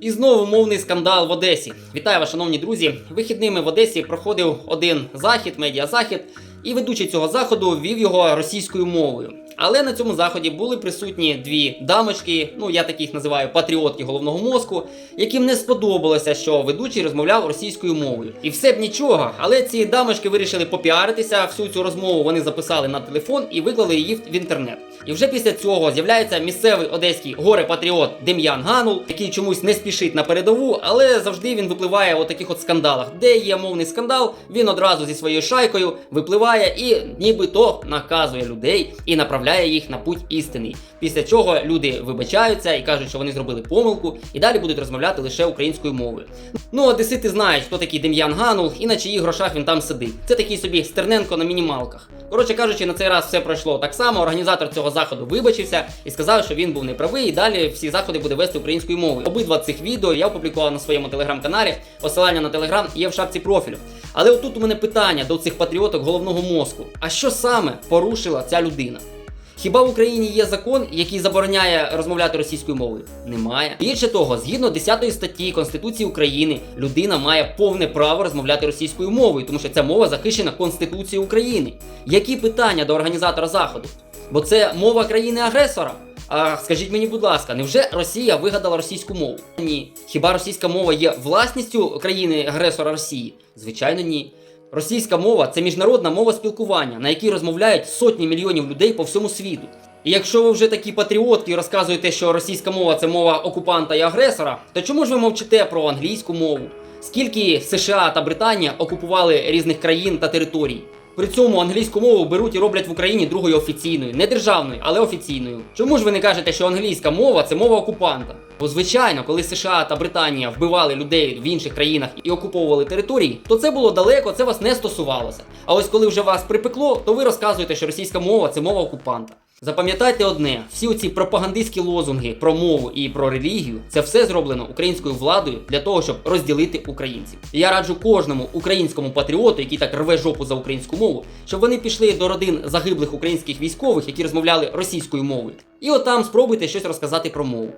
І знову мовний скандал в Одесі. Вітаю вас, шановні друзі. Вихідними в Одесі проходив один захід, медіазахід, і ведучий цього заходу вів його російською мовою. Але на цьому заході були присутні дві дамочки, ну я таких називаю патріотки головного мозку, яким не сподобалося, що ведучий розмовляв російською мовою. І все б нічого, але ці дамочки вирішили попіаритися. Всю цю розмову вони записали на телефон і виклали її в інтернет. І вже після цього з'являється місцевий одеський горе-патріот Дем'ян Ганул, який чомусь не спішить на передову, але завжди він випливає у таких от скандалах. Де є мовний скандал, він одразу зі своєю шайкою випливає і нібито наказує людей і направляє їх на путь істинний. Після чого люди вибачаються і кажуть, що вони зробили помилку, і далі будуть розмовляти лише українською мовою. Ну, одесити знають, хто такий Дем'ян Ганул і на чиїх грошах він там сидить. Це такий собі Стерненко на мінімалках. Коротше кажучи, на цей раз все пройшло так само. Організатор цього заходу вибачився і сказав, що він був неправий, і далі всі заходи буде вести українською мовою. Обидва цих відео я опублікував на своєму телеграм-каналі. Посилання на телеграм є в шапці профілю. Але отут у мене питання до цих патріоток головного мозку: а що саме порушила ця людина? Хіба в Україні є закон, який забороняє розмовляти російською мовою? Немає. Більше того, згідно 10 статті Конституції України, людина має повне право розмовляти російською мовою, тому що ця мова захищена Конституцією України. Які питання до організатора заходу? Бо це мова країни-агресора. А скажіть мені, будь ласка, невже Росія вигадала російську мову? Ні. Хіба російська мова є власністю країни-агресора Росії? Звичайно, ні. Російська мова це міжнародна мова спілкування, на якій розмовляють сотні мільйонів людей по всьому світу. І якщо ви вже такі патріотки і розказуєте, що російська мова це мова окупанта і агресора, то чому ж ви мовчите про англійську мову? Скільки США та Британія окупували різних країн та територій? При цьому англійську мову беруть і роблять в Україні другою офіційною, не державною, але офіційною. Чому ж ви не кажете, що англійська мова це мова окупанта? Бо звичайно, коли США та Британія вбивали людей в інших країнах і окуповували території, то це було далеко, це вас не стосувалося. А ось коли вже вас припекло, то ви розказуєте, що російська мова це мова окупанта. Запам'ятайте одне: всі оці пропагандистські лозунги про мову і про релігію це все зроблено українською владою для того, щоб розділити українців. І я раджу кожному українському патріоту, який так рве жопу за українську мову, щоб вони пішли до родин загиблих українських військових, які розмовляли російською мовою. І отам спробуйте щось розказати про мову.